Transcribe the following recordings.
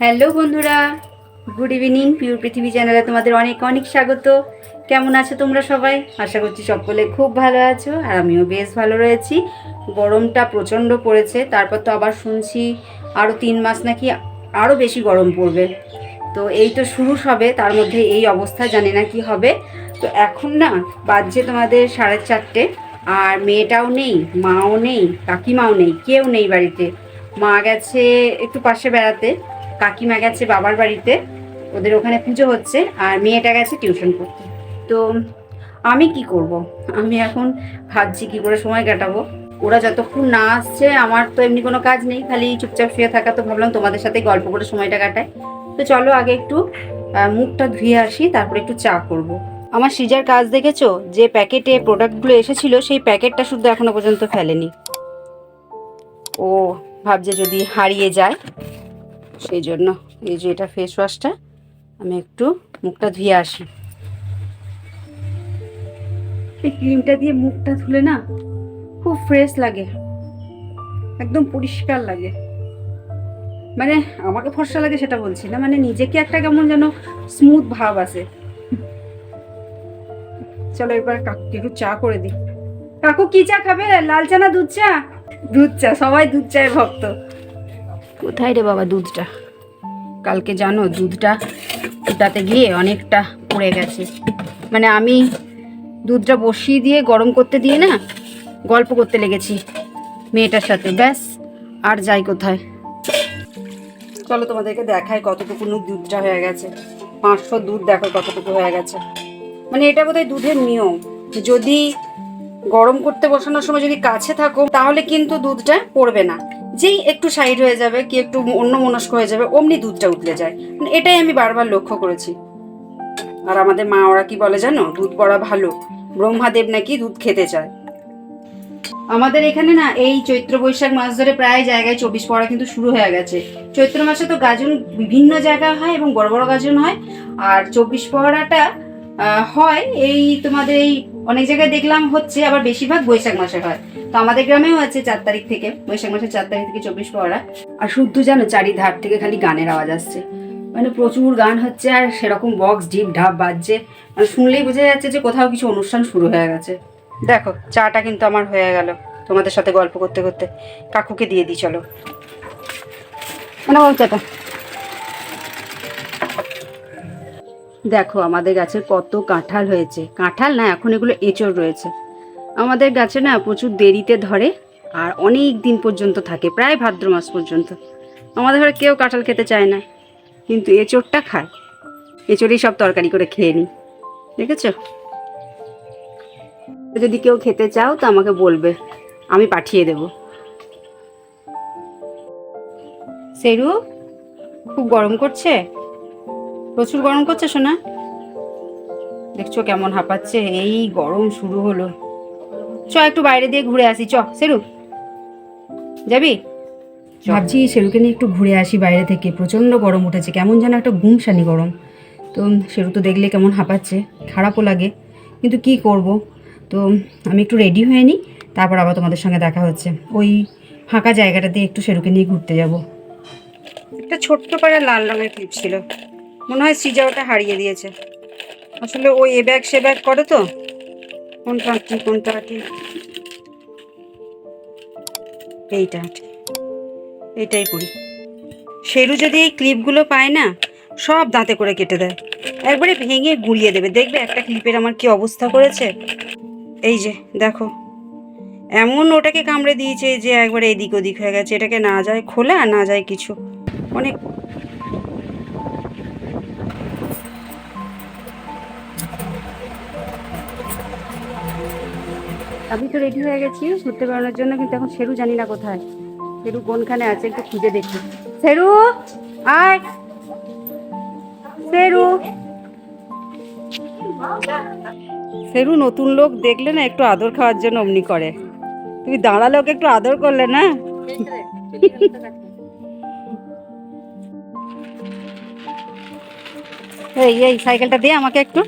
Hello বন্ধুরা good evening pure পৃথিবী চ্যানেলে তোমাদের অনেক অনেক স্বাগত। কেমন আছো তোমরা সবাই? আশা করছি সকলে খুব ভালো আছো আর আমিও বেশ ভালো রয়েছি। গরমটা প্রচণ্ড পড়েছে, তারপর তো আবার শুনছি আরও তিন মাস নাকি আরও বেশি গরম পড়বে। তো এই তো শুরু সবে তার মধ্যে এই অবস্থা জানি না কি হবে। তো এখন না, বাজছে তোমাদের সাড়ে চারটে আর মেয়েটাও নেই, মাও নেই, কাকিমাও নেই, কেউ নেই বাড়িতে। মা গেছে একটু পাশে বেড়াতে। কাকিমা গেছে বাবার বাড়িতে, ওদের ওখানে পুজো হচ্ছে আর মেয়েটা গেছে টিউশন করতে। তো আমি কি করব? আমি এখন ভাবছি কি করে সময় কাটাবো। ওরা যতক্ষণ না আসছে, আমার তো এমনি কোনো কাজ নেই, খালি চুপচাপ শুয়ে থাকা তো ভাবলাম তোমাদের সাথে গল্প করে সময়টা কাটায় তো চলো আগে একটু মুখটা ধুয়ে আসি, তারপরে একটু চা করব। আমার সিজার কাজ দেখেছ? যে প্যাকেটে প্রোডাক্টগুলো এসেছিল, সেই প্যাকেটটা শুধু এখনও পর্যন্ত ফেলেনি। ও, ভাবছে যদি হারিয়ে যায়। সেই জন্য এই যে এটা ফেস ওয়াশটা আমি একটু মুখটা ধুয়ে আসি। এই ক্রিমটা দিয়ে মুখটা ধুলে না খুব ফ্রেশ লাগে, একদম পরিষ্কার লাগে। মানে আমাকে ফর্সা লাগে সেটা বলছি না মানে নিজেকে একটা কেমন যেন স্মুথ ভাব আসে চলো এবার কাকুকে একটু চা করে দিই। কাকু কি চা খাবে? লাল চা না দুধ চা? দুধ চা, সবাই দুধ চায়ের ভক্ত। কোথায় রে বাবা দুধটা? কালকে জানো দুধটা ফুটাতে গিয়ে অনেকটা পড়ে গেছে। মানে আমি দুধটা বসিয়ে দিয়ে গরম করতে দিয়ে না গল্প করতে লেগেছি মেয়েটার সাথে। ব্যাস, আর যাই কোথায়। চলো তোমাদেরকে দেখায় কতটুকু দুধটা হয়ে গেছে। পাঁচশো দুধ দেখো কতটুকু হয়ে গেছে। মানে এটা বোধহয় দুধের নিয়ম। যদি গরম করতে বসানোর সময় যদি কাছে থাকো, তাহলে কিন্তু দুধটা পড়বে না। যেই একটু সাইড হয়ে যাবে, কি একটু অন্য মনস্ক হয়ে যাবে, অমনি দুধটা উঠলে যায়। মানে এটাই আমি বারবার লক্ষ্য করেছি। আর আমাদের মা, ওরা কি বলে জানো? দুধ পড়া ভালো। ব্রহ্মাদেব নাকি দুধ খেতে চায়। আমাদের এখানে না, এই চৈত্র বৈশাখ মাস ধরে প্রায় জায়গায় চব্বিশ পড়া কিন্তু শুরু হয়ে গেছে। চৈত্র মাসে তো গাজন বিভিন্ন জায়গায় হয় এবং বড় বড় গাজন হয়। আর চব্বিশ পড়াটা হয় এই তোমাদের এই অনেক জায়গায় দেখলাম হচ্ছে, আবার বেশিরভাগ বৈশাখ মাসে হয়। তো আমাদের গ্রামেও আছে চার তারিখ থেকে, বৈশাখ মাসের চার তারিখ থেকে চব্বিশ পড়া আর শুদ্ধ জানো চারিধার থেকে খালি গানের আওয়াজ আসছে। মানে প্রচুর গান হচ্ছে আর সেরকম বক্স ডিপ ঢাপ বাজছে। মানে শুনলেই বোঝা যাচ্ছে যে কোথাও কিছু অনুষ্ঠান শুরু হয়ে গেছে। দেখো, চাটা কিন্তু আমার হয়ে গেল তোমাদের সাথে গল্প করতে করতে। কাকুকে দিয়ে দিই, চলো। মানে চাটা। দেখো, আমাদের গাছের কত কাঁঠাল হয়েছে। কাঁঠাল না, এখন এগুলো এঁচড় রয়েছে। আমাদের গাছে না প্রচুর দেরিতে ধরে আর অনেক দিন পর্যন্ত থাকে, প্রায় ভাদ্র মাস পর্যন্ত। আমাদের ঘরে কেউ কাঁঠাল খেতে চায় না, কিন্তু এঁচড়টা খায়। এঁচড়েই সব তরকারি করে খেয়ে নিই, দেখেছ? যদি কেউ খেতে চাও তো আমাকে বলবে, আমি পাঠিয়ে দেব। সেরু, খুব গরম করছে? প্রচুর গরম করছে শোনা দেখছ কেমন হাঁপাচ্ছে, এই গরম শুরু হলো। চ একটু বাইরে দিয়ে ঘুরে আসি চ। সেরু? যাবি? ভাবছি সেরুকে নিয়ে একটু ঘুরে আসি বাইরে থেকে। প্রচণ্ড গরম উঠেছে কেমন যেন একটা গুমসানি গরম। তো সেরু তো দেখলে কেমন হাঁপাচ্ছে খারাপও লাগে। কিন্তু কি করব? তো আমি একটু রেডি হয়ে নিই তারপর আবার তোমাদের সঙ্গে দেখা হচ্ছে। ওই ফাঁকা জায়গাটা দিয়ে একটু সেরুকে নিয়ে ঘুরতে যাব। একটা ছোট্ট পাড়া লাল রঙের ক্লিপ ছিল। মনে হয় সিজা ওটা হারিয়ে দিয়েছে। আসলে ওই এ ব্যাগ সে ব্যাগ করে তো। কোনটা আঁটি কোনটা আঁটি এইটা। আঁটি এইটাই করি শেরু যদি এই ক্লিপগুলো পায় না, সব দাঁতে করে কেটে দেয়। একবারে ভেঙে গুঁড়িয়ে দেবে। দেখবে একটা ক্লিপের আমার কি অবস্থা করেছে? এই যে, দেখো। এমন ওটাকে কামড়ে দিয়েছে যে একবারে এদিক ওদিক হয়ে গেছে। এটাকে না যায় খোলা, না যায় কিছু। অনেক আমি তো রেডি হয়ে গেছি, ঘুরতে বেড়ানোর জন্য, কিন্তু এখন সেরু জানি না কোথায়। সেরু কোনখানে আছে, একটু খুঁজে দেখি। সেরু আয়। সেরু সেরু নতুন লোক দেখলে না একটু আদর খাওয়ার জন্য অমনি করে। তুমি দাঁড়ালে ওকে একটু আদর করলে না? এই এই, সাইকেলটা দিয়ে আমাকে একটু।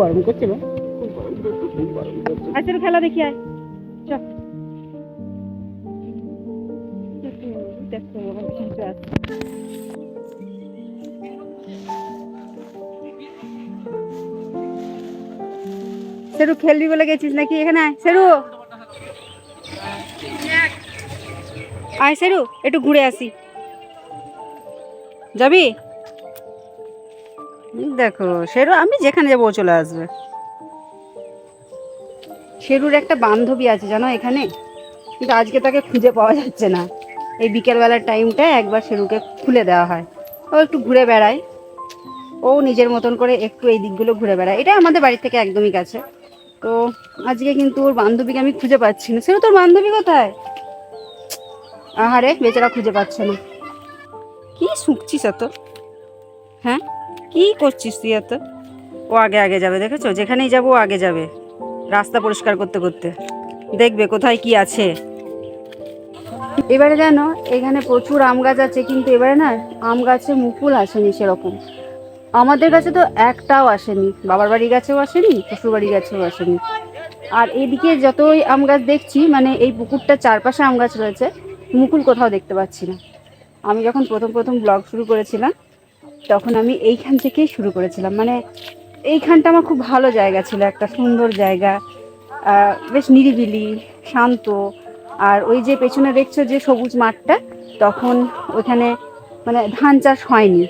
গরম করছে বা আচ্ছা খেলা দেখি আয়। সেরু, খেলবি বলে গেছিস নাকি? এখানে আয়। সেরু। আয়, সেরু, একটু ঘুরে আসি। যাবি? দেখো, সেরু, আমি যেখানে যাব চলে আসবে। শেরুর একটা বান্ধবী আছে, জানো এখানে? কিন্তু আজকে তাকে খুঁজে পাওয়া যাচ্ছে না। এই বিকেলবেলার টাইমটা একবার শেরুকে খুলে দেওয়া হয়। ও একটু ঘুরে বেড়ায়। ও নিজের মতন করে একটু এই দিকগুলো ঘুরে বেড়ায়। এটা আমাদের বাড়ি থেকে একদমই কাছে। তো আজকে কিন্তু ওর বান্ধবীকে আমি খুঁজে পাচ্ছি না। সেরু তোর বান্ধবী কোথায়? আহারে, বেচারা খুঁজে পাচ্ছে না। কি শুকছিস এত? হ্যাঁ? কি করছিস তুই এত? ও আগে আগে যাবে, দেখেছ? যেখানেই যাব ও আগে যাবে। রাস্তা পরিষ্কার করতে করতে। দেখবে কোথায় কি আছে। এবারে জানো, এখানে প্রচুর আম গাছ আছে, কিন্তু এবারে না আম গাছে মুকুল আসেনি সেরকম। আমাদের কাছে তো একটাও আসেনি, বাবার বাড়ি গাছেও আসেনি, শ্বশুর বাড়ির গাছেও আসেনি। আর এদিকে যতই আম গাছ দেখছি মানে এই পুকুরটার চারপাশে আম গাছ রয়েছে, মুকুল কোথাও দেখতে পাচ্ছি না। আমি যখন প্রথম প্রথম ব্লগ শুরু করেছিলাম, তখন আমি এইখান থেকেই শুরু করেছিলাম। মানে এইখানটা আমার খুব ভালো জায়গা ছিল, একটা সুন্দর জায়গা বেশ নিরিবিলি, শান্ত। আর ওই যে পেছনে দেখছ যে সবুজ মাঠটা, তখন ওখানে মানে ধান চাষ হয়নি।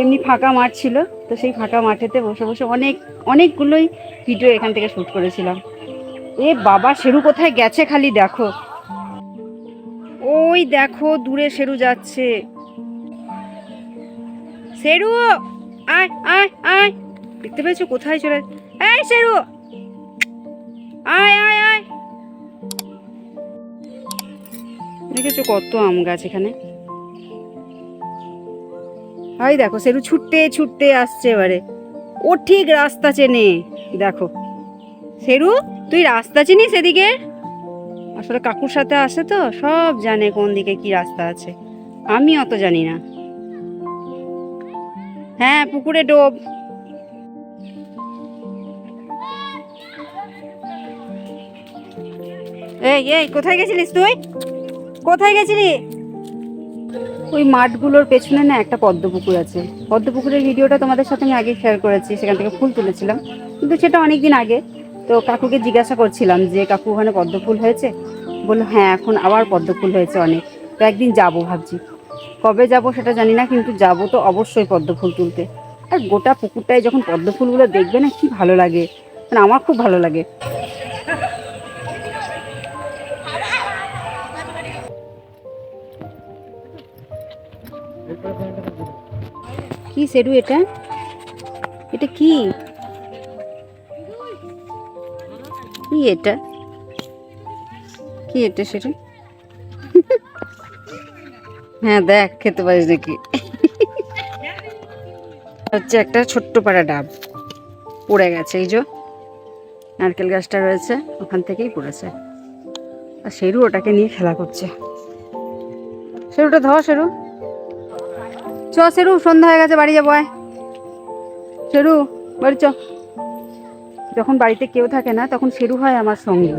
এমনি ফাঁকা মাঠ ছিল, তো সেই ফাঁকা মাঠেতে বসে বসে অনেক, অনেকগুলোই ভিডিও এখান থেকে শ্যুট করেছিলাম। এ বাবা সেরু কোথায় গেছে খালি দেখো। ওই দেখো, দূরে সেরু যাচ্ছে। সেরু আয় আয় আয়। দেখতে পেয়েছ? কোথায় চলে এই, শেরু! আয় আয় আয়! দেখেছ কত আম গাছ এখানে? এই দেখো সেরু ছুটতে ছুটতে আসছে এবারে। ও ঠিক রাস্তা চেনে। দেখো। সেরু তুই রাস্তা চিনিস এদিকে? আসলে কাকুর সাথে আসে তো, সব জানে কোন দিকে কি রাস্তা আছে। আমি অত জানি না। হ্যাঁ পুকুরে ডোব। এই এই, কোথায় গেছিলিস তুই? কোথায় গেছিলি? ওই মাঠগুলোর পেছনে না একটা পদ্ম পুকুর আছে। পদ্ম পুকুরের ভিডিওটা তোমাদের সাথে আমি আগে শেয়ার করেছি, সেখান থেকে ফুল তুলেছিলাম। কিন্তু সেটা অনেক দিন আগে। তো কাকুকে জিজ্ঞাসা করছিলাম যে, কাকু, ওখানে পদ্ম ফুল হয়েছে? বলল হ্যাঁ এখন আবার পদ্ম ফুল হয়েছে অনেক। তো একদিন যাব ভাবছি। কবে যাব সেটা জানি না, কিন্তু যাব তো অবশ্যই পদ্ম ফুল তুলতে। আর গোটা পুকুরটায় যখন পদ্ম ফুলগুলো দেখবে না, কি ভালো লাগে। মানে আমার খুব ভালো লাগে। কি সেরু এটা? এটা কি? কি এটা? কি এটা সেরু হ্যাঁ দেখ, খেতে পারিস নাকি? হচ্ছে একটা ছোট্ট পাড়া ডাব। পড়ে গেছে, এই যে। নারকেল গাছটা রয়েছে, ওখান থেকেই পড়েছে। আর সেরু ওটাকে নিয়ে খেলা করছে। সেরুটা ধর শেরু চ, শেরু, সন্ধ্যা হয়ে গেছে, বাড়ি যাব শেরু, বাড়ি চ। যখন বাড়িতে কেউ থাকে না, তখন সেরু হয় আমার সঙ্গী।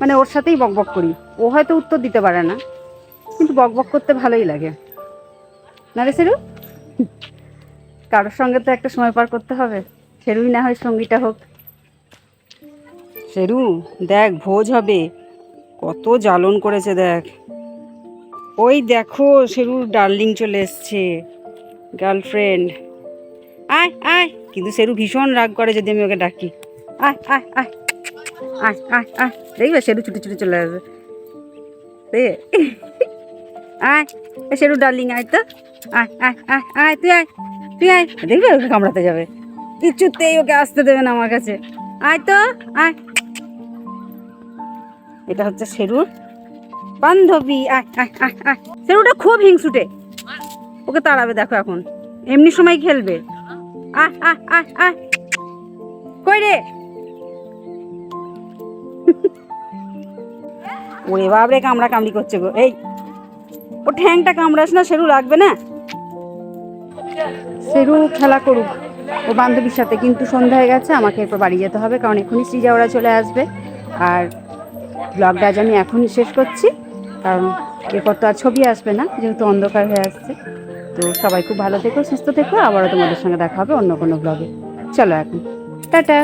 মানে ওর সাথেই বকবক করি। ও হয়তো উত্তর দিতে পারে না, কিন্তু বকবক করতে ভালোই লাগে। না রে সেরু কারোর সঙ্গে তো একটা সময় পার করতে হবে। সেরুই না হয় সঙ্গীটা হোক। সেরু দেখ, ভোজ হবে। কত জ্বালন করেছে, দেখ। ওই দেখো সেরুর ডার্লিং চলে এসছে। গার্লফ্রেন্ড। আয় আয়। কিন্তু সেরু ভীষণ রাগ করে যদি আমি ওকে ডাকি। আয় আয় আয়। আয় আয় আয়। দেখবে সেরু ছুটে ছুটে চলে আসবে। আয় শেরু ডার্লিং, আয় তো। আয় আয় আয় আয়, তুই আয় তুই আয়। দেখবে ওকে কামড়াতে যাবে। কিচ্ছুতেই ওকে আসতে দেবে না আমার কাছে। আয় তো, আয়। এটা হচ্ছে শেরুর বান্ধবী। আয় আয় আয় আয়। শেরুটা খুব হিংসুটে। ওকে তাড়াবে, দেখো এখন। এমনি সময় খেলবে। আয় আয় আয় আয় কই রে? ওরে বাবরে কামড়া কামড়ি করছে গো। এই, ও ঠ্যাংটা কামড়াস না, সেরু লাগবে না? সেরু খেলা করুক ও বান্ধবীর সাথে, কিন্তু সন্ধ্যা হয়ে গেছে, আমাকে এরপর বাড়ি যেতে হবে, কারণ এখনই শ্রীজাওরা চলে আসবে। আর ব্লগটা আজ আমি এখনই শেষ করছি, কারণ এরপর তো আর ছবি আসবে না, যেহেতু অন্ধকার হয়ে আসছে। তো সবাই খুব ভালো থেকো, সুস্থ থেকো। আবারও তোমাদের সঙ্গে দেখা হবে অন্য কোনো ব্লগে চলো এখন। টাটা।